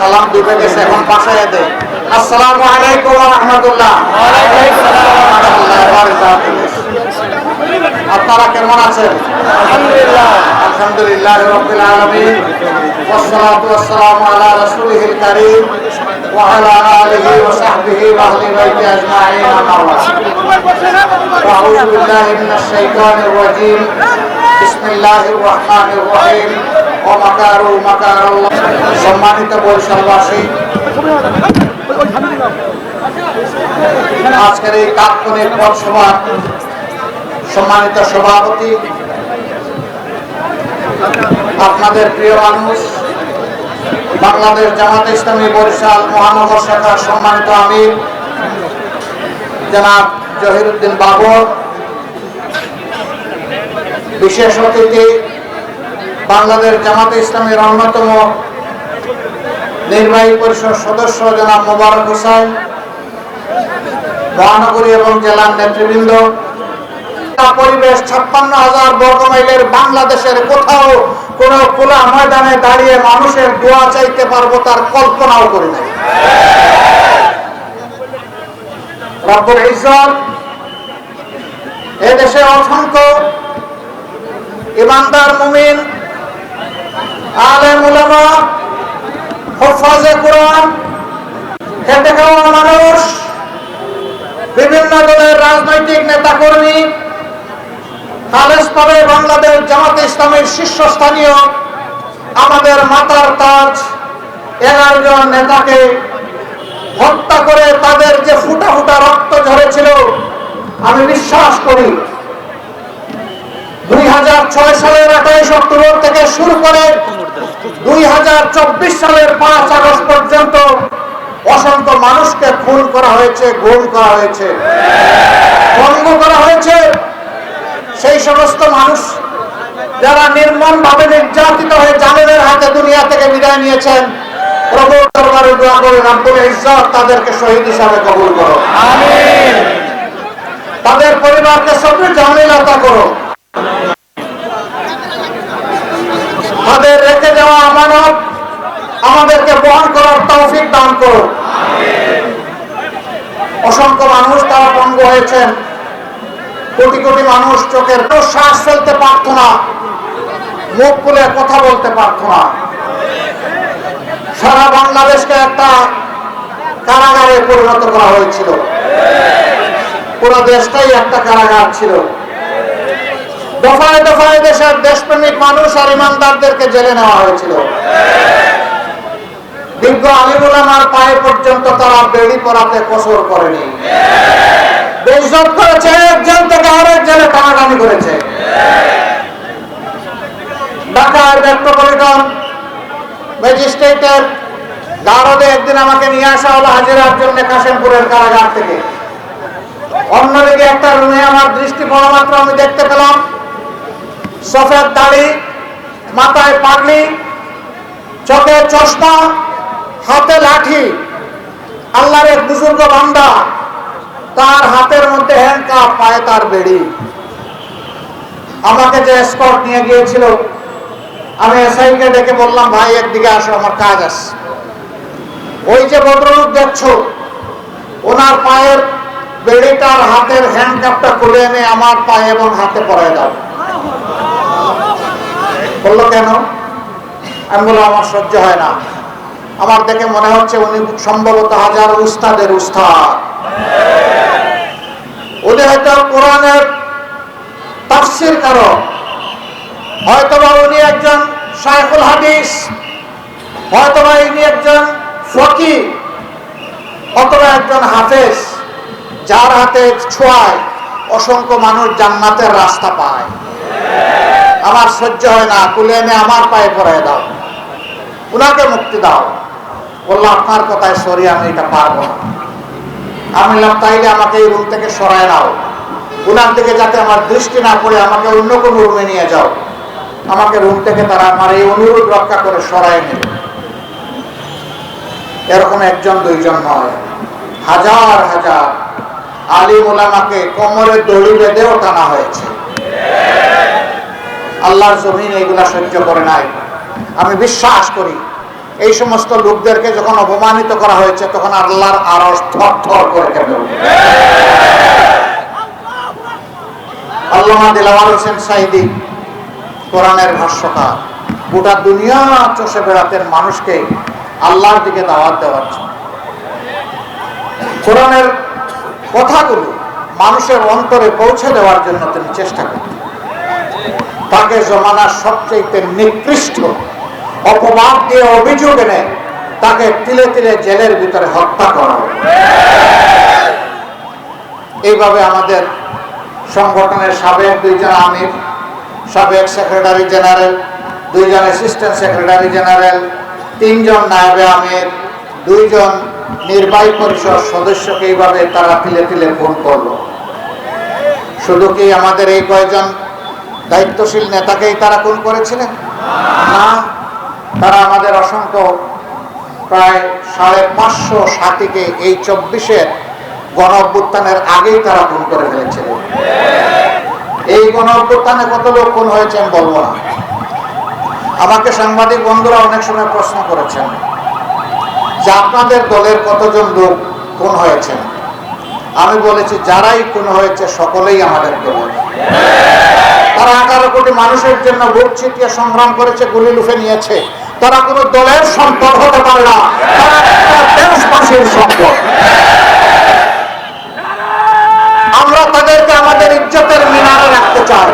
সালাম দিবে গেছে এখন বাসায় দে আসসালামু আলাইকুম ওয়া রাহমাতুল্লাহ আপনারা কেমন আছেন আলহামদুলিল্লাহ আলহামদুলিল্লাহ রাব্বিল আলামিন والصلاه والسلام على رسوله الكريم وعلى اله وصحبه واهل بيته اجمعين اما بعد أعوذ بالله من الشيطان الرجيم সম্মানিত বৈশালবাসী আজকের এই তাৎক্ষণিক পথসভার সম্মানিত সভাপতি, আপনাদের প্রিয় মানুষ, বাংলাদেশ জামাত ইসলামী বরিশাল মহানগর শাখার সম্মানিত আমির, জনাব জহিরুদ্দিন বাবর বিশেষ অতিথি, বাংলাদেশ জামাত ইসলামের অন্যতম নির্বাহী পরিষদ সদস্য জনাব মোবারক হোসেন, মহানগরী এবং জেলার নেতৃবৃন্দ। পরিবেশ ছাপ্পান্ন হাজার বর্গ মাইলের বাংলাদেশের কোথাও কোন খোলা ময়দানে দাঁড়িয়ে মানুষের দোয়া চাইতে পারব তার কল্পনাও করি নাই। রব্বুল এদেশে অসংখ্য ইমানদার মুমিন, আলেম উলামা, হুফাজে কোরআন খেটে খাওয়া মানুষ, বিভিন্ন দলের রাজনৈতিক নেতাকর্মী খালেজভাবে বাংলাদেশ জামাতে ইসলামের শীর্ষস্থানীয়, আমাদের মাতার তাজ এগারো জন নেতাকে হত্যা করে তাদের যে ফুটা ফুটা রক্ত ঝরেছিল, আমি বিশ্বাস করি দুই হাজার ছয় সালের আঠাইশ অক্টোবর থেকে শুরু করে দুই হাজার চব্বিশ সালের পাঁচ আগস্ট পর্যন্ত অসংখ্য মানুষকে খুন করা হয়েছে গুম করা হয়েছে ভঙ্গ করা হয়েছে। সেই সমস্ত মানুষ যারা নির্মম ভাবে নির্যাতিত হয়ে জালেদের হাতে দুনিয়া থেকে বিদায় নিয়েছেন প্রভু দরবারে দোয়া করে রাব্বুল ইজ্জত তাদেরকে শহীদ হিসাবে কবুল করো তাদের পরিবারকে সবই জামিলতা করো। রেখে যাওয়া আমানত আমাদেরকে বহন করার তৌফিক দান করো অসংখ্য মানুষ তারা পঙ্গু হয়েছেন। কোটি কোটি মানুষ চোখের শ্বাস ফেলতে পারতো না। মুখ খুলে কথা বলতে পারতো না। সারা বাংলাদেশকে একটা কারাগারে পরিণত করা হয়েছিল। পুরো দেশটাই একটা কারাগার ছিল। দফায় দফায় দেশের দেশপ্রেমিক মানুষ আর ইমানদারদেরকে জেলে নেওয়া হয়েছিল। বিজ্ঞ আলিমুলামার পায়ে পর্যন্ত তারা বেড়ি পরাতে কসর করেনি। বেইজ্জত করেছে থেকে আরেক জেলে করেছে। ঢাকার মেট্রোপলিটন ম্যাজিস্ট্রেটের দারদে একদিন আমাকে নিয়ে আসা হলো হাজিরার জন্য কাশিমপুরের কারাগার থেকে। অন্যদিকে একটা রুমে আমার দৃষ্টি পড়া মাত্র আমি দেখতে পেলাম। সফেদ দাড়ি, মাথায় পাগড়ি চোখে চশমা, হাতে লাঠি, আল্লাহর এক বুজুর্গ বান্দা, তার হাতের মধ্যে হ্যান্ডকাপ পায়ে তার বেড়ি। আমাকে যে স্পট নিয়ে গিয়েছিল, আমি এসআইকে ডেকে বললাম, ভাই, একদিকে আসো, আমার কাজ আছে। ওই যে ভদ্রলোক দেখছ, ওনার পায়ের বেড়িটার হাতের হ্যান্ডকাপটা খুলে এনে আমার পায়ে এবং হাতে পরায় দাও। বলল, কেন? আমি বললাম, আমার সহ্য হয় না। আমার দেখে মনে হচ্ছে উনি সম্ভবত হাজার উস্তাদের উস্তাদ। উনি হয়তো কোরআনের তাফসির কারক হয়তোবা উনি একজন শায়খুল হাদিস, হয়তোবা ইনি একজন ফকি, অথবা একজন হাফেজ, যার হাতে ছোঁয়ায় অসংখ্য মানুষ জান্নাতের রাস্তা পায়। আমার সহ্য হয় না তুলে এনে আমার পায়ে পরায় দাও। উনাকে মুক্তি দাও। বলল, আপনার কথায় সরি, আমি এটা পারব না। আমি বললাম, তাইলে আমাকে এই রুম থেকে সরায় নাও। উনার দিকে যাতে আমার দৃষ্টি না পড়ে, আমাকে অন্য কোনো রুমে নিয়ে যাও। আমাকে রুম থেকে তারা আমার এই অনুরোধ রক্ষা করে সরায় নেবে। এরকম একজন, দুইজন নয়। হাজার হাজার আলিম ওলামাকে কোমরে দড়ি বেঁধেও টানা হয়েছে। আল্লাহর জমিন এগুলা সহ্য করে নাই। আমি বিশ্বাস করি, এই সমস্ত লোকদেরকে যখন অপমানিত করা হয়েছে, তখন আল্লাহর আরস থর থর করে দিলাওয়ার হোসেন কোরআনের ভাষ্যকার, গোটা দুনিয়া চষে বেড়াতেন মানুষকে আল্লাহর দিকে দাওয়াত দেওয়ার জন্য। কোরআনের কথাগুলো মানুষের অন্তরে পৌঁছে দেওয়ার জন্য তিনি চেষ্টা করেন তাকে জমানার সবচেয়ে নিকৃষ্ট অপবাদ দিয়ে অভিযোগ এনে তাকে তিলে তিলে জেলের ভিতরে হত্যা করা এইভাবে আমাদের সংগঠনের সাবেক দুইজন আমির, সাবেক সেক্রেটারি জেনারেল, দুইজন অ্যাসিস্ট্যান্ট সেক্রেটারি জেনারেল, তিনজন নায়বে আমির, দুইজন নির্বাহী পরিষদ সদস্যকে এইভাবে তারা তিলে তিলে ফোন করল। শুধু কি আমাদের এই কয়জন দায়িত্বশীল নেতাকেই তারা খুন করেছিলেন? না, তারা আমাদের অসংখ্য প্রায় সাড়ে পাঁচশো সাথীকে এই চব্বিশের গণ অভ্যুত্থানের আগেই তারা খুন করে ফেলেছিলেন এই গণ অভ্যুত্থানে কত লোক খুন হয়েছে আমি বলব না। আমাকে সাংবাদিক বন্ধুরা অনেক সময় প্রশ্ন করেছেন যে আপনাদের দলের কতজন লোক খুন হয়েছেন? আমি বলেছি, যারাই খুন হয়েছে, সকলেই আমাদের দলের। তারা এগারো কোটি মানুষের জন্য বুক ছিটিয়ে সংগ্রাম করেছে, গুলি লুফে নিয়েছে। তারা কোনো দলের সম্পদ হতে পারে না। দেশবাসীর সম্পদ। আমরা তাদেরকে আমাদের ইজ্জতের মিনারে রাখতে চাই।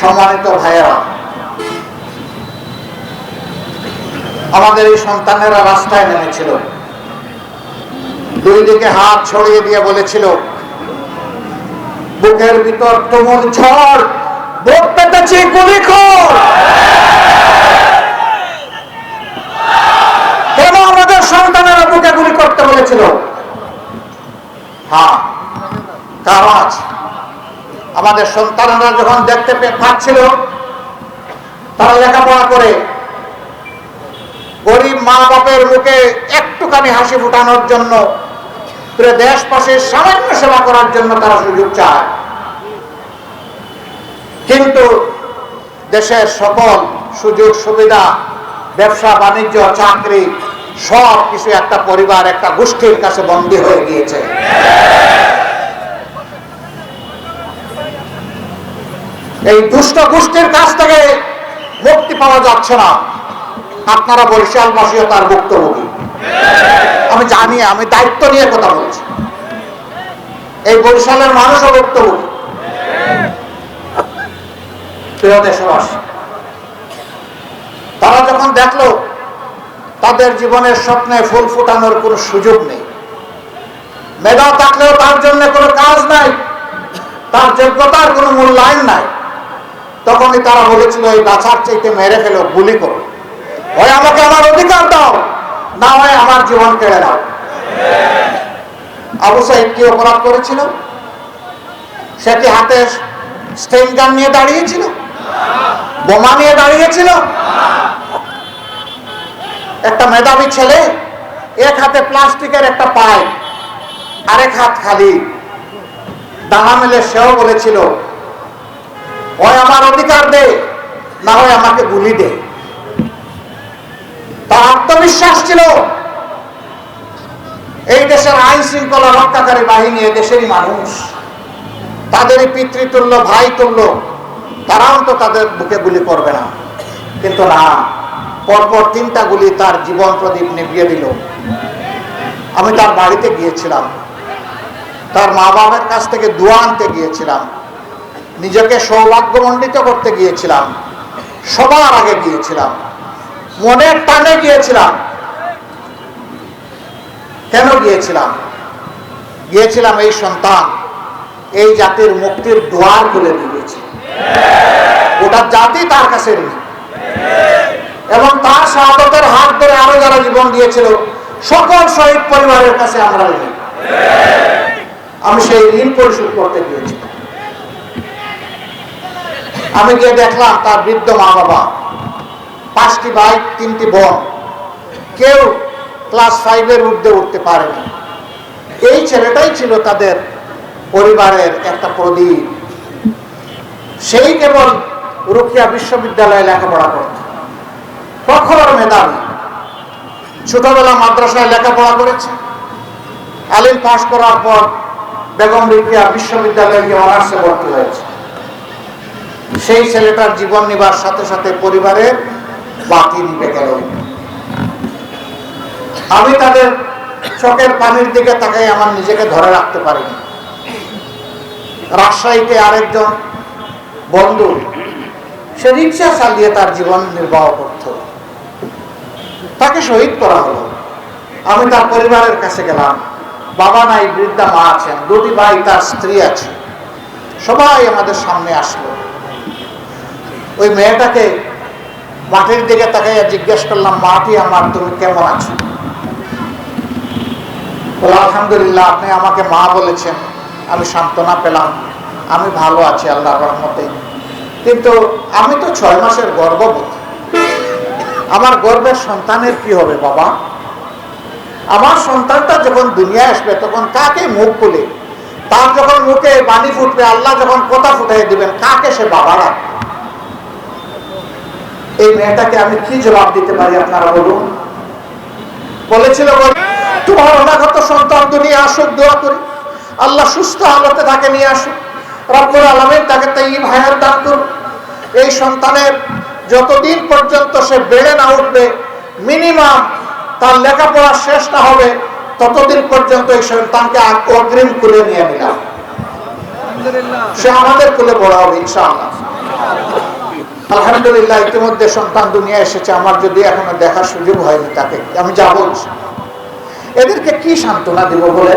সম্মানিত ভাইয়েরা, আমাদের এই সন্তানেরা রাস্তায় নেমেছিল। দুই দিকে হাত ছড়িয়ে দিয়ে বলেছিল বুকের ভিতর তুমুল ঝড়, বুক পেতেছি গুলি কেন আমাদের সন্তানেরা বুকে গুলি করতে বলেছিল? হ্যাঁ আছে। আমাদের সন্তানেরা যখন দেখতে পাচ্ছিল, তারা লেখাপড়া করে গরিব মা বাপের মুখে একটুখানি হাসি ফুটানোর জন্য দেশবাসীর সামান্য সেবা করার জন্য তারা সুযোগ চায়। কিন্তু দেশের সকল সুযোগ সুবিধা, ব্যবসা, বাণিজ্য, চাকরি, সব কিছু একটা পরিবার, একটা গোষ্ঠীর কাছে বন্দী হয়ে গিয়েছে। এই দুষ্ট গোষ্ঠীর কাছ থেকে মুক্তি পাওয়া যাচ্ছে না। আপনারা বরিশালবাসীও তার ভুক্তভোগী। আমি জানি, আমি দায়িত্ব নিয়ে কথা বলছি। এই বরিশালের মানুষও ভুক্তভোগী। তারা যখন দেখল, তাদের জীবনের স্বপ্নে ফুল ফুটানোর কোনো সুযোগ নেই। মেধা থাকলেও তার জন্য কোনো কাজ নাই, তার যোগ্যতার কোনো মূল্যায়ন নাই। তখনই তারা বলেছিল, এই গাছার চাইতে মেরে ফেলো, গুলি করো। হয় আমাকে আমার অধিকার দাও, না হয় আমার জীবন কেড়ে দাও আবু সাইদ কি অপরাধ করেছিল? সে কি হাতে স্টেন গান নিয়ে দাঁড়িয়েছিল? বোমা নিয়ে দাঁড়িয়েছিল। একটা মেধাবী ছেলে, এক হাতে প্লাস্টিকের একটা পাইপ আরেক হাত খালি। দানা মেলে সেও বলেছিল হয় আমার অধিকার দে, না হয় আমাকে গুলি দে। তার আত্মবিশ্বাস ছিল, এই দেশের আইন শৃঙ্খলা রক্ষাকারী বাহিনী দেশেরই মানুষ। তাদেরই পিতৃতুল্য ভাই তুল্য তারাও তো তাদের বুকে গুলি করবে না। কিন্তু না, পরপর তিনটা গুলি তার জীবন প্রদীপ নিভিয়ে দিল। আমি তার বাড়িতে গিয়েছিলাম। তার মা বাবার কাছ থেকে দোয়া আনতে গিয়েছিলাম। নিজেকে সৌভাগ্যমণ্ডিত করতে গিয়েছিলাম। সবার আগে গিয়েছিলাম। মনের টানে গিয়েছিলাম। কেন গিয়েছিলাম? গিয়েছিলাম এই সন্তান, এই জাতির মুক্তির দোয়ার খুলে দিয়েছে গোটা জাতি তার কাছে এবং তার শাহাদতের হাত ধরে আরও যারা জীবন দিয়েছিল সকল শহীদ পরিবারের কাছে আমরা ঋণী। আমি সেই ঋণ পরিশোধ করতে গিয়েছি। আমি গিয়ে দেখলাম তার বৃদ্ধ মা বাবা পাঁচটি ভাই তিনটি বোন। কেউ ক্লাস ফাইভের ঊর্ধ্বে উঠতে পারেনি। এই ছেলেটাই ছিল তাদের পরিবারের একটা প্রদীপ। সেই কেবল রুকিয়া বিশ্ববিদ্যালয়ে লেখাপড়া করত। প্রখর মেধাবী। ছোটবেলা মাদ্রাসায় লেখাপড়া করেছে। আলিম পাশ করার পর বেগম রিকিয়া বিশ্ববিদ্যালয়ে গিয়ে অনার্সে ভর্তি হয়েছে। সেই ছেলেটার জীবন নিবার সাথে সাথে পরিবারের বাতি নিবে গেল। আমি তাদের চোখের পানির দিকে তাকাই, আমার নিজেকে ধরে রাখতে পারিনি। রাজশাহীতে আরেকজন বন্ধু। সে রিক্সা চালিয়ে তার জীবন নির্বাহ করত। তাকে শহীদ করা হলো। আমি তার পরিবারের কাছে গেলাম। বাবা নাই, বৃদ্ধা মা আছেন, দুটি ভাই, তার স্ত্রী আছে। সবাই আমাদের সামনে আসলো। ওই মেয়েটাকে মাটির দিকে তাকাইয়া জিজ্ঞেস করলাম মাটি আমার, তুমি কেমন আছো? আলহামদুলিল্লাহ, আপনি আমাকে মা বলেছেন। আমি সান্ত্বনা পেলাম। আমি ভালো আছি, আল্লাহর রহমতে। কিন্তু আমি তো ছয় মাসের গর্ভবতী। আমার গর্ভের সন্তানের কি হবে বাবা? আমার সন্তানটা যখন দুনিয়ায় আসবে তখন কাকে মুখ খুলে? তার যখন মুখে বাণী ফুটবে আল্লাহ যখন কথা ফুটাই দিবেন কাকে সে বাবা রাখবে? এই মেয়েটাকে আমি কি জবাব দিতে পারি আপনারা বলুন? বলেছিল বলে, তোমার অনাগত সন্তান দুনিয়া আসুক দোয়া করি। আল্লাহ সুস্থ হালতে তাকে নিয়ে আসুক। রব্বুল আলমিন তাকে তাই ভাইয়ের দান করুন। এই সন্তানের যতদিন পর্যন্ত সে বেড়ে না উঠবে মিনিমাম তার লেখাপড়া শেষ না হবে ততদিন পর্যন্ত এই সন্তানকে অগ্রিম কুলে নিয়ে নিলাম সে আমাদের কুলে বড় হবে ইনশাআল্লাহ। আলহামদুলিল্লাহ ইতিমধ্যে সন্তান দুনিয়া এসেছে। আমার যদি এখনও দেখার সুযোগ হয়নি তাকে আমি যা বলছি। এদেরকে কি সান্ত্বনা দিব বলে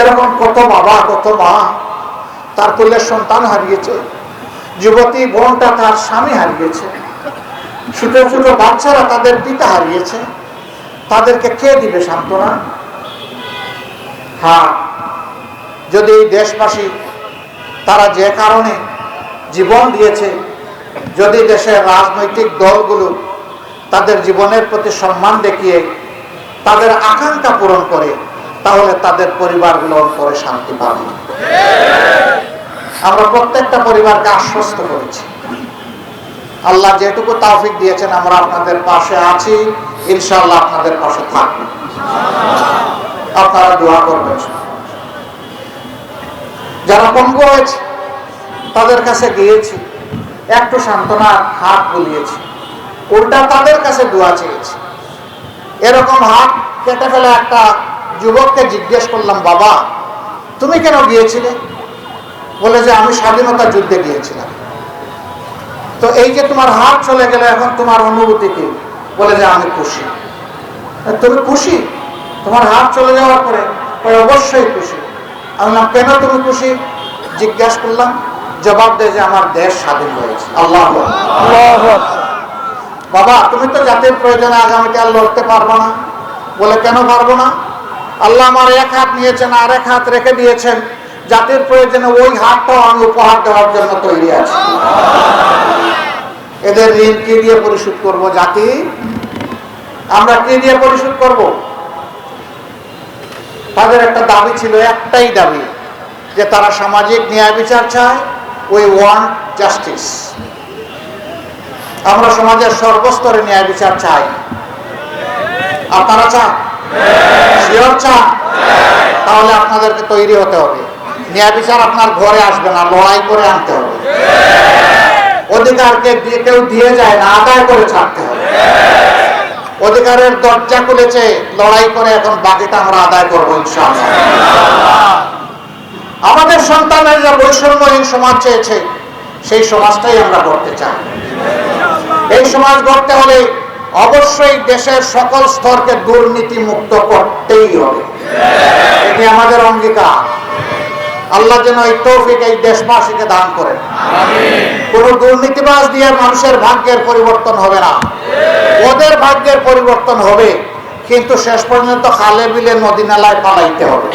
এরকম কত বাবা কত মা তার কোলের সন্তান হারিয়েছে, যুবতী বোনটা তার স্বামী হারিয়েছে ছোট ছোট বাচ্চারা তাদের পিতা হারিয়েছে, তাদেরকে কে দিবে সান্ত্বনা? হ্যাঁ যদি এই দেশবাসী তারা যে কারণে জীবন দিয়েছে, যদি দেশের রাজনৈতিক দলগুলো তাদের জীবনের প্রতি সম্মান দেখিয়ে তাদের আকাঙ্ক্ষা পূরণ করে, তাহলে তাদের পরিবারগুলো পরে শান্তি পাবে। আমরা প্রত্যেকটা পরিবারকে আশ্বস্ত করেছি। আল্লাহ যেটুকু তাওফিক দিয়েছেন, আমরা আপনাদের পাশে আছি। ইনশাআল্লাহ আপনাদের পাশে থাকব। আপনারা দোয়া করবেন। যারা পঙ্গু হয়েছে, তাদের কাছে গিয়েছি। একটু সান্ত্বনার হাত বুলিয়েছি। উল্টা তাদের কাছে দোয়া চেয়েছি। এরকম হাত কেটে ফেলে একটা যুবককে জিজ্ঞেস করলাম, বাবা তুমি কেন গিয়েছিলে? বলে যে আমি স্বাধীনতা যুদ্ধে গিয়েছিলাম। তো এই যে তোমার হাত চলে গেলে এখন তোমার অনুভূতি কি? বলে যে আমি খুশি। তুমি খুশি? তোমার হাত চলে যাওয়ার পরে? অবশ্যই খুশি। আমি কেন তুমি খুশি? জিজ্ঞাসা করলাম জবাব দেয় যে আমার দেশ স্বাধীন হয়েছে আল্লাহ। বাবা তুমি তো জাতির প্রয়োজনে আগামীতে আর লড়তে পারব না। বলে কেন পারব না? আল্লাহ আমার এক হাত নিয়েছেন আর এক হাত রেখে দিয়েছেন। জাতির প্রয়োজনে ওই হাতটাও আমি উপহার দেওয়ার জন্য তৈরি আছি। এদের ঋণ কি দিয়ে পরিশোধ করব জাতি? আমরা কি দিয়ে পরিশোধ করব? তাদের একটা দাবি ছিল, একটাই দাবি, যে তারা সামাজিক ন্যায় বিচার চায় উই ওয়ান্ট জাস্টিস আমরা সমাজের সর্বস্তরে ন্যায় বিচার চাই। আপনারা চান? শিওর চান? তাহলে আপনাদেরকে তৈরি হতে হবে। ন্যায় বিচার আপনার ঘরে আসবে না, লড়াই করে আনতে হবে। অধিকারকে কেউ দিয়ে যায় না, আদায় করে ছাড়তে হবে। অধিকারের দরজা খুলেছে, লড়াই করে এখন বাকিটা আমরা আদায় করব ইনশাআল্লাহ। আমাদের সন্তানেরা বৈষম্যহীন সমাজ চেয়েছে, সেই সমাজটাই আমরা করতে চাই। এই সমাজ গড়তে হলে অবশ্যই দেশের সকল স্তরকে দুর্নীতি মুক্ত করতেই হবে। এটি আমাদের অঙ্গীকার। আল্লাহ যেন এই তৌফিক এই দেশবাসীকে দান করেন। কোন দুর্নীতিবাজ দিয়ে মানুষের ভাগ্যের পরিবর্তন হবে না। ওদের ভাগ্যের পরিবর্তন হবে, কিন্তু শেষ পর্যন্ত খালে বিলে নদী নালায় পালাইতে হবে।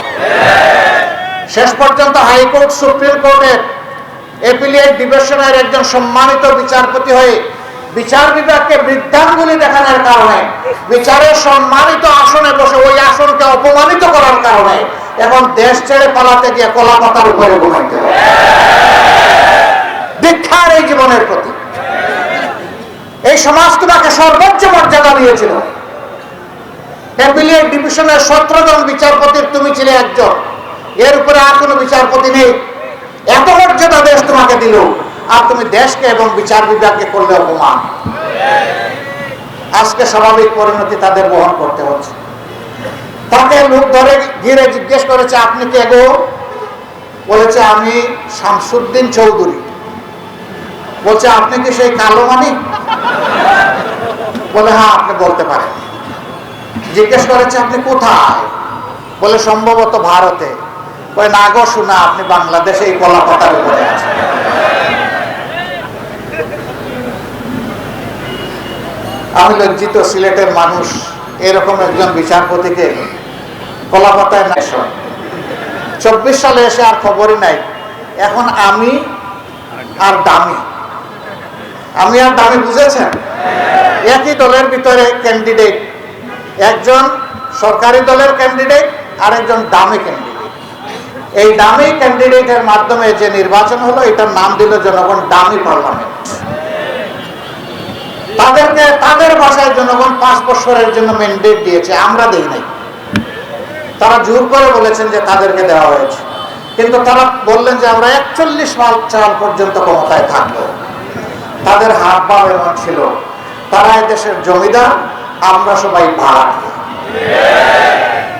শেষ পর্যন্ত হাইকোর্ট, সুপ্রিম কোর্টের এপিলিয়েট ডিভিশনের একজন সম্মানিত বিচারপতি হয়ে বিচার বিভাগকে বৃদ্ধাঙ্গুলি দেখানোর কারণে, বিচারের সম্মানিত আসনে বসে ওই আসনকে অপমানিত করার কারণে এখন দেশ ছেড়ে পালাতে গিয়ে কলা পাতার উপরে ঘুমাইতে দীক্ষার এই জীবনের প্রতি। এই সমাজ তোমাকে সর্বোচ্চ মর্যাদা দিয়েছিল। অ্যাপিলিয়েট ডিভিশনের সতেরো জন বিচারপতির তুমি ছিলে একজন। এর উপরে আর কোনো বিচারপতি নেই। এত মর্যাদা দেশ তোমাকে দিল। আর তুমি দেশকে এবং বিচার বিভাগকে করলে অপমান। আজকে স্বাভাবিক পরিণতি তাদের বহন করতে হচ্ছে। তাকে লোক ধরে ঘিরে জিজ্ঞেস করেছে, আপনি কে গো? বলেছে, আমি শামসুদ্দিন চৌধুরী। বলছে, আপনি কি সেই কালো মানিক? বলে হ্যাঁ আপনি বলতে পারেন। জিজ্ঞেস করেছে, আপনি কোথায়? বলে, সম্ভবত ভারতে। কয়, না গো, শোনা, আপনি বাংলাদেশে এই কলা পাতার উপরে আছেন। আমি লজ্জিত সিলেটের মানুষ এরকম একজন বিচারপতিকে কলা পাতায় নাই চব্বিশ সালে এসে আর খবরই নাই। এখন আমি আর দামি। আমি আর দামি বুঝেছেন? একই দলের ভিতরে ক্যান্ডিডেট একজন সরকারি দলের ক্যান্ডিডেট আর একজন দামি ক্যান্ডিডেট এই দামি ক্যান্ডিডেটের মাধ্যমে যে নির্বাচন হলো, এটার নাম দিল জনগণ দামি পার্লামেন্ট তাদেরকে তাদের ভাষায় জনগণ পাঁচ বছরের জন্য ম্যান্ডেট দিয়েছে, আমরা দেই নাই। তারা জোর করে বলেছেন যে তাদেরকে দেওয়া হয়েছে। কিন্তু তারা বললেন যে আমরা একচল্লিশ চাল পর্যন্ত ক্ষমতায় থাকব। তাদের হাত পা এমন ছিল, তারা দেশের জমিদার, আমরা সবাই ভাড়া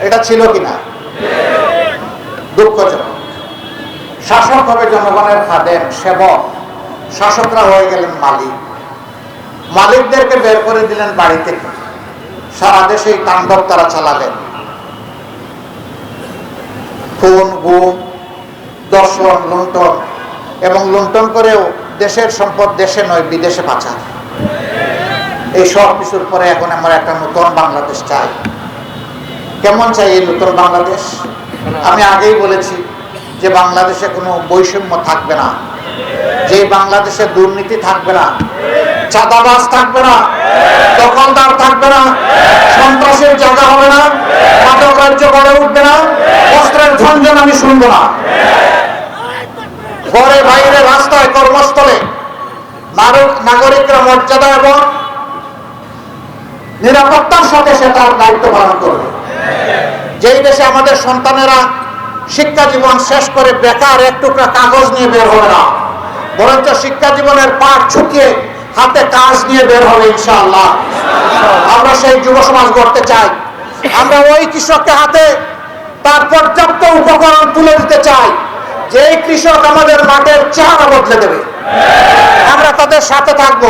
এটা ছিল কিনা? দুঃখজনক। শাসক হবে জনগণের খাদেন সেবক। শাসকরা হয়ে গেলেন মালিক। মালিকদেরকে বের করে দিলেন বাড়ি থেকে। সারা দেশে তাণ্ডব তারা চালালেন। খুন, গুম, দর্শন, লুণ্ঠন এবং লুণ্ঠন করেও দেশের সম্পদ দেশে নয়, বিদেশে পাচার। এই সব কিছুর পরে এখন আমরা একটা নতুন বাংলাদেশ চাই। কেমন চাই এই নতুন বাংলাদেশ? আমি আগেই বলেছি যে বাংলাদেশে কোনো বৈষম্য থাকবে না। যে বাংলাদেশে দুর্নীতি থাকবে না চাঁদাবাজ থাকবে না। দখলদার থাকবে না। সন্ত্রাসের জায়গা হবে না। মাদক রাজ্য গড়ে উঠবে না। অস্ত্রের ঝঞ্ঝন আমি শুনব না। ঘরে বাইরে রাস্তায় কর্মস্থলে নাগরিকরা মর্যাদা এবং নিরাপত্তার সাথে সে তার দায়িত্ব পালন করবে। যেই দেশে আমাদের সন্তানেরা শিক্ষা জীবন শেষ করে বেকার, এক টুকরা কাগজ নিয়ে বের হবে না। বরঞ্চ শিক্ষা জীবনের পাঠ ছুটিয়ে হাতে কাজ নিয়ে বের হবে ইনশাআল্লাহ। আমরা সেই যুব সমাজ গড়তে চাই। আমরা ওই কৃষককে হাতে তার পর্যাপ্ত উপকরণ তুলে দিতে চাই। যেই কৃষক আমাদের মাঠের চেহারা বদলে দেবে। আমরা তাদের সাথে থাকব।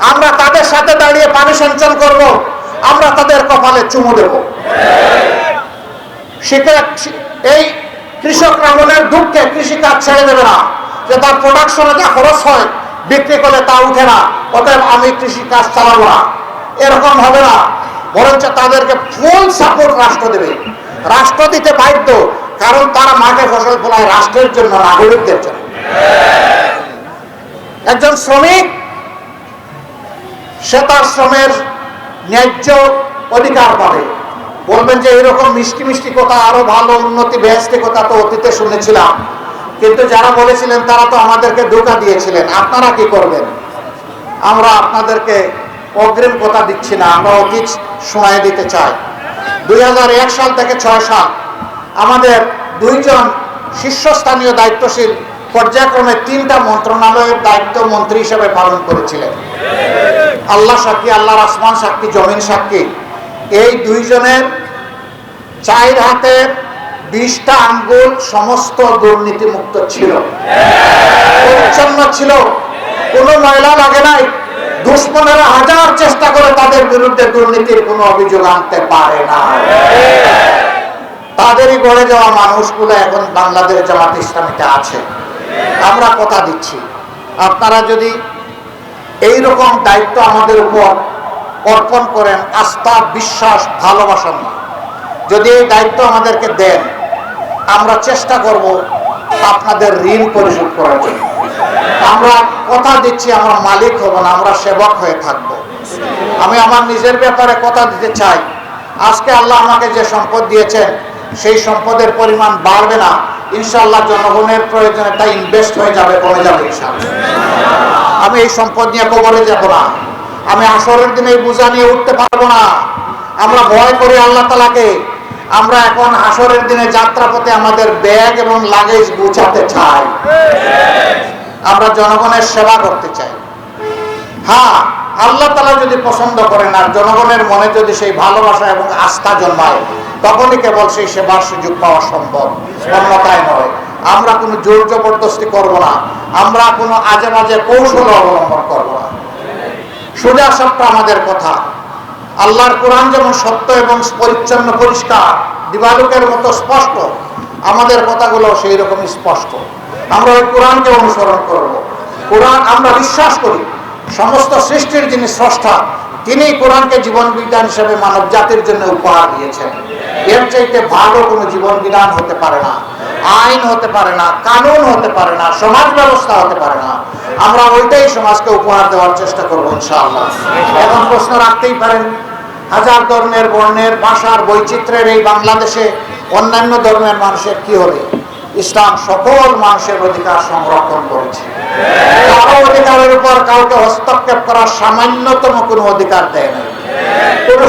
আমরা তাদের সাথে দাঁড়িয়ে পানি সঞ্চয় করব। আমরা তাদের কপালে চুমু দেব। এই কৃষকরা মনের দুঃখে কৃষিকাজ ছেড়ে দেবে না। যে তার প্রোডাকশনে যা খরচ হয় বিক্রি করলে তা উঠে না। অতএব আমি কৃষিকাজ চালাবো না। এরকম হবে না। বরঞ্চ তাদেরকে ফুল সাপোর্ট রাষ্ট্র দেবে। রাষ্ট্র দিতে বাধ্য, কারণ তারা মাঠে ফসল ফলায় রাষ্ট্রের জন্য, নাগরিকদের জন্য। একজন শ্রমিক, সে তার শ্রমের ন্যায্য অধিকার পাবে। বলবেন যে, এরকম মিষ্টি মিষ্টি কথা, আরও ভালো উন্নতি বেহেস্তি কথা তো অতীতে শুনেছিলাম। কিন্তু যারা বলেছিলেন, তারা তো আমাদেরকে ধোকা দিয়েছিলেন। আপনারা কি করবেন? আমরা আপনাদেরকে অগ্রিম কথা দিচ্ছি না, আমরা অতীত শোনায় দিতে চাই। দুই হাজার এক সাল থেকে ছয় সাল, আমাদের দুইজন শীর্ষস্থানীয় দায়িত্বশীল পর্যায়ক্রমে তিনটা মন্ত্রণালয়ের দায়িত্ব মন্ত্রী হিসেবে পালন করেছিলেন। আল্লাহ সাক্ষী, আল্লাহর আসমান সাক্ষী, জমিন সাক্ষী। এই দুইজনের চার হাতের বিশটা আঙ্গুল সমস্ত দুর্নীতি মুক্ত ছিল। পরিচ্ছন্ন ছিল। কোনো ময়লা লাগে নাই। দুশ্মনেরা হাজার চেষ্টা করে তাদের বিরুদ্ধে দুর্নীতির কোনো অভিযোগ আনতে পারে না। তাদেরই গড়ে যাওয়া মানুষগুলো এখন বাংলাদেশ জামাত ইসলামীতে আছে। আমরা কথা দিচ্ছি। আপনারা যদি এই রকম দায়িত্ব আমাদের উপর অর্পণ করেন, আস্থা, বিশ্বাস, ভালোবাসা যদি এই দায়িত্ব আমাদেরকে দেন আমরা চেষ্টা করব আপনাদের ঋণ পরিশোধ করার জন্য। আমরা কথা দিচ্ছি, আমরা মালিক হব না, আমরা সেবক হয়ে থাকব। আমি আমার নিজের ব্যাপারে কথা দিতে চাই। আজকে আল্লাহ আমাকে যে সম্পদ দিয়েছেন, সেই সম্পদের পরিমাণ বাড়বে না। ইনশাআল্লাহ জনগণের প্রয়োজনে তা ইনভেস্ট হয়ে যাবে, কমে যাবে আমি এই সম্পদ নিয়ে কবরে যাব না। আমি আসরের দিনে বোঝা নিয়ে উঠতে পারব না। আমরা ভয় করি আল্লাহ তালাকে আমরা এখন হাসরের দিনে যাত্রাপথে আমাদের ব্যাগ এবং লাগেজ গুছাতে চাই। আমরা জনগণের সেবা করতে চাই। হ্যাঁ আল্লাহ তালা যদি পছন্দ করেন আর জনগণের মনে যদি সেই ভালোবাসা এবং আস্থা জন্মায়, তখনই কেবল সেই সেবার সুযোগ পাওয়া সম্ভব। অন্যতায় নয়। আমরা কোনো জোর জবরদস্তি করব না। আমরা কোনো আজে মাঝে কৌশল অবলম্বন করব না। সোজা সত্য আমাদের কথা। আল্লাহর কোরআন যেমন সত্য এবং পরিচ্ছন্ন, পরিষ্কার, দিবালুকের মতো স্পষ্ট, আমাদের কথাগুলো সেই রকম স্পষ্ট। আমরা ওই কোরআনকে অনুসরণ করব। কোরআন আমরা বিশ্বাস করি, সমস্ত সৃষ্টির যিনি স্রষ্টা তিনি কোরআনকে জীবন বিজ্ঞান হিসেবে মানব জাতির জন্য উপহার দিয়েছেন। এর চাইতে ভালো কোনো জীবন বিধান হতে পারে না, আইন হতে পারে না, কানুন হতে পারে না, সমাজ ব্যবস্থা হতে পারে না। আমরা ওইটাই সমাজকে উপহার দেওয়ার চেষ্টা করব ইনশাআল্লাহ। এখন প্রশ্ন রাখতেই পারেন হাজার ধর্মের বর্ণের ভাষার বৈচিত্র্যের এই বাংলাদেশে অন্যান্য ধর্মের মানুষের কি হবে? ইসলাম সকল মানুষের অধিকার সংরক্ষণ করেছে। কারও অধিকারের উপর কাউকে হস্তক্ষেপ করার সামান্যতম কোনো অধিকার দেয় নাই। কোনো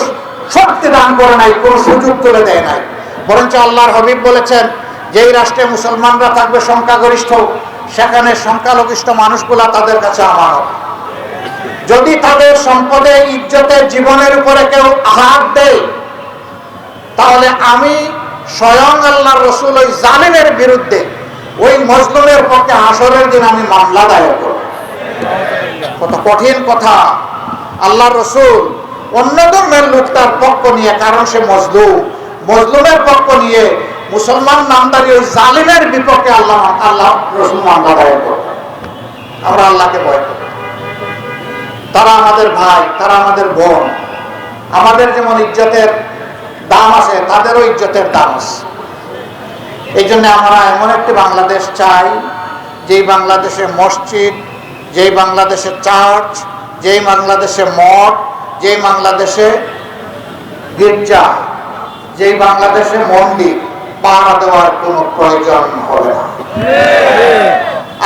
শক্তি দান করে নাই, কোনো সুযোগ করে দেয় নাই। বরঞ্চ আল্লাহর হবিব বলেছেন, যেই রাষ্ট্রে মুসলমানরা থাকবে সংখ্যাগরিষ্ঠ, সেখানে সংখ্যালঘিষ্ঠ মানুষগুলা তাদের কাছে আমানত। যদি তাদের সম্পদে ইজ্জতে জীবনের উপরে কেউ আঘাত দেয়, তাহলে আমি স্বয়ং আল্লাহ রসুল ওই জালিমের বিরুদ্ধে ওই মজলুমের পক্ষে আসরের দিন আমি মামলা দায়ের করব। কত কঠিন কথা। আল্লাহ রসুল অন্য ধর্মের লোক তার পক্ষ নিয়ে, কারণ সে মজলুম, মজলুমের পক্ষ নিয়ে মুসলমান নামদারি ওই জালিমের বিপক্ষে আল্লাহ আল্লাহ রসুল মামলা দায়ের করব আমরা আল্লাহকে ভয় করি। তারা আমাদের ভাই, তারা আমাদের বোন। আমাদের যেমন ইজ্জতের দাম আছে, তাদেরও ইজ্জতের দাম আছে। এই জন্য আমরা এমন একটি বাংলাদেশ চাই, যেই বাংলাদেশে মসজিদ, যেই বাংলাদেশে চার্চ, যেই বাংলাদেশে মঠ, যেই বাংলাদেশে গির্জা, যেই বাংলাদেশে মন্দির, পাহারা দেওয়ার কোনো প্রয়োজন হবে না।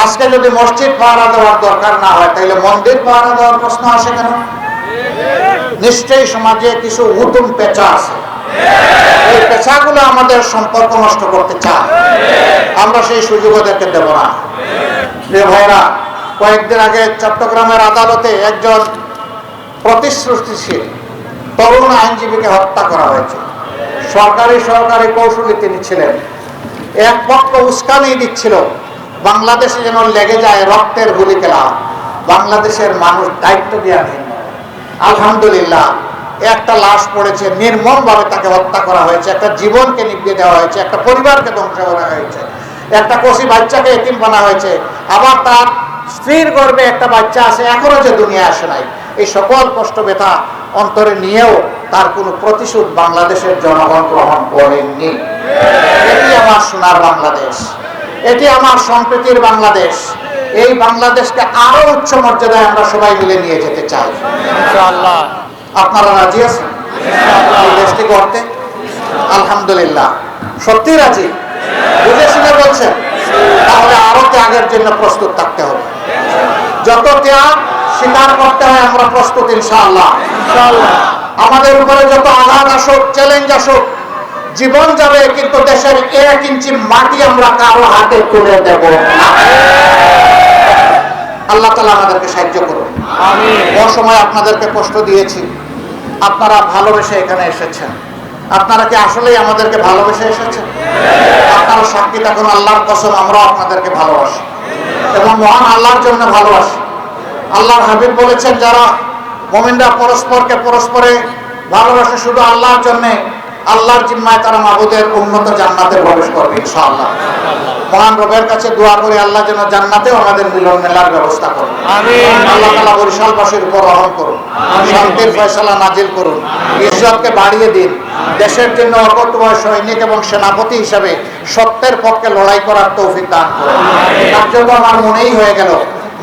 আজকে যদি মসজিদ পাহারা দেওয়ার দরকার না হয় তাহলে মন্দির পাহারা দেওয়ার প্রশ্ন আসে কেন? নিশ্চয়ই সমাজে কিছু হুতুম পেঁচা আছে। এই পেঁচাগুলো আমাদের সম্পর্ক নষ্ট করতে চায়। আমরা সেই সুযোগ ওদেরকে দেব না। প্রিয় ভাইরা, কয়েকদিন আগে চট্টগ্রামের আদালতে একজন প্রতিশ্রুতিশীল তরুণ আইনজীবীকে হত্যা করা হয়েছে। সরকারি সরকারি কৌশলী তিনি ছিলেন। এক পক্ষ উস্কানি দিচ্ছিল বাংলাদেশে যেন লেগে যায় রক্তের গুলি খেলা, বাংলাদেশের মানুষ দায়িত্ব জ্ঞানহীন আলহামদুলিল্লাহ, একটা লাশ পড়েছে নির্মম ভাবে তাকে হত্যা করা হয়েছে, একটা জীবনকে নিভিয়ে দেওয়া হয়েছে, একটা পরিবারকে ধ্বংস করা হয়েছে, একটা কষি বাচ্চাকে এতিম বানা হয়েছে, আবার তার স্ত্রীর গর্বে একটা বাচ্চা আছে, এখনও যে দুনিয়া আসে নাই। এই সকল কষ্ট ব্যথা অন্তরে নিয়েও তার কোনো প্রতিশোধ বাংলাদেশের জনগণ গ্রহণ করেননি। এটি আমার সোনার বাংলাদেশ। এটি আমার সম্প্রীতির বাংলাদেশ। এই বাংলাদেশকে আরও উচ্চ মর্যাদায় আমরা সবাই মিলে নিয়ে যেতে চাই। আপনারা রাজি আছেন? দেশটি করতে আলহামদুলিল্লাহ। সত্যি রাজি? বুঝে শুনে বলছেন? তাহলে আরও ত্যাগের জন্য প্রস্তুত থাকতে হবে। যত ত্যাগ স্বীকার করতে হয় আমরা প্রস্তুত ইনশাআল্লাহ। আমাদের উপরে যত আঘাত আসুক চ্যালেঞ্জ আসুক জীবন যাবে কিন্তু দেশের এক ইঞ্চি মাটি আমরা কারও হাতে তুলে দেব আল্লাহ তালা আমাদেরকে সাহায্য করুন। অসময় আপনাদেরকে কষ্ট দিয়েছি। আপনারা ভালোবেসে এখানে এসেছেন। আপনারা কি আসলেই আমাদেরকে ভালোবেসে এসেছেন? আপনারা সাক্ষী তখন আল্লাহর কসম আমরাও আপনাদেরকে ভালোবাসি। এবং মহান আল্লাহর জন্য ভালোবাসি। আল্লাহর হাবিব বলেছেন যারা মোমিনরা পরস্পরকে পরস্পরে ভালোবাসে শুধু আল্লাহর জন্য আল্লাহর জিম্মায় তারা মাবুদের উন্নত জান্নাতে প্রবেশ করবে ইনশাআল্লাহ। মহান রবের কাছে দোয়া করে আল্লাহ যেন জান্নাতেও আমাদের মিলন মেলার ব্যবস্থা করুন। আমিন। আল্লাহ তালা বরিশালবাসীর উপর রহম করুন শান্তির ফয়সালা নাজিল করুন ইজ্জতকে বাড়িয়ে দিন দেশের জন্য অকটুয় সৈনিক এবং সেনাপতি হিসাবে সত্যের পক্ষে লড়াই করার তৌফিক দান করুন। কার্যত আমার মনেই হয়ে গেল।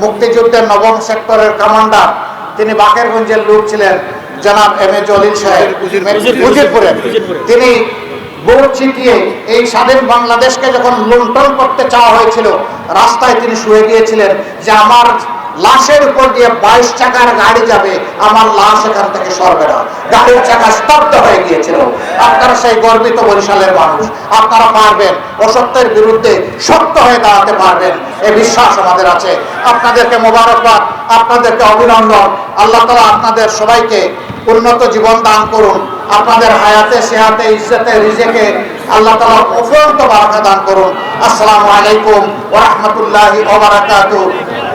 মুক্তিযুদ্ধের নবম সেক্টরের কমান্ডার তিনি বাকেরগঞ্জের লোক ছিলেন। জনাব এম এ জলিল সাহেব উজিরপুরের তিনি ভোট ছিটিয়ে এই স্বাধীন বাংলাদেশকে যখন লুণ্ঠন করতে চাওয়া হয়েছিল রাস্তায় তিনি শুয়ে গিয়েছিলেন যে আমার লাশের উপর দিয়ে বাইশ চাকার গাড়ি যাবে, আমার লাশ এখান থেকে সরবে না। গাড়ির চাকা স্তব্ধ হয়ে গিয়েছিল। আপনারা সেই গর্বিত বরিশালের মানুষ। আপনারা পারবেন, অসত্যের বিরুদ্ধে সত্য হয়ে দাঁড়াতে পারবেন এই বিশ্বাস আমাদের আছে। আপনাদেরকে মোবারকবাদ, আপনাদেরকে অভিনন্দন। আল্লাহ তালা আপনাদের সবাইকে উন্নত জীবন দান করুন। আপনাদের হায়াতে, সেহাতে, ইজ্জতে, রিজেকে আল্লাহ তালা অফুরন্ত বারাকা দান করুন। আসসালামু আলাইকুম ওয়া ওবরাকাত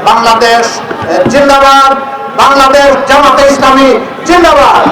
বাংলাদেশ জিন্দাবাদ। বাংলাদেশ জামাতে ইসলামী, জিন্দাবাদ।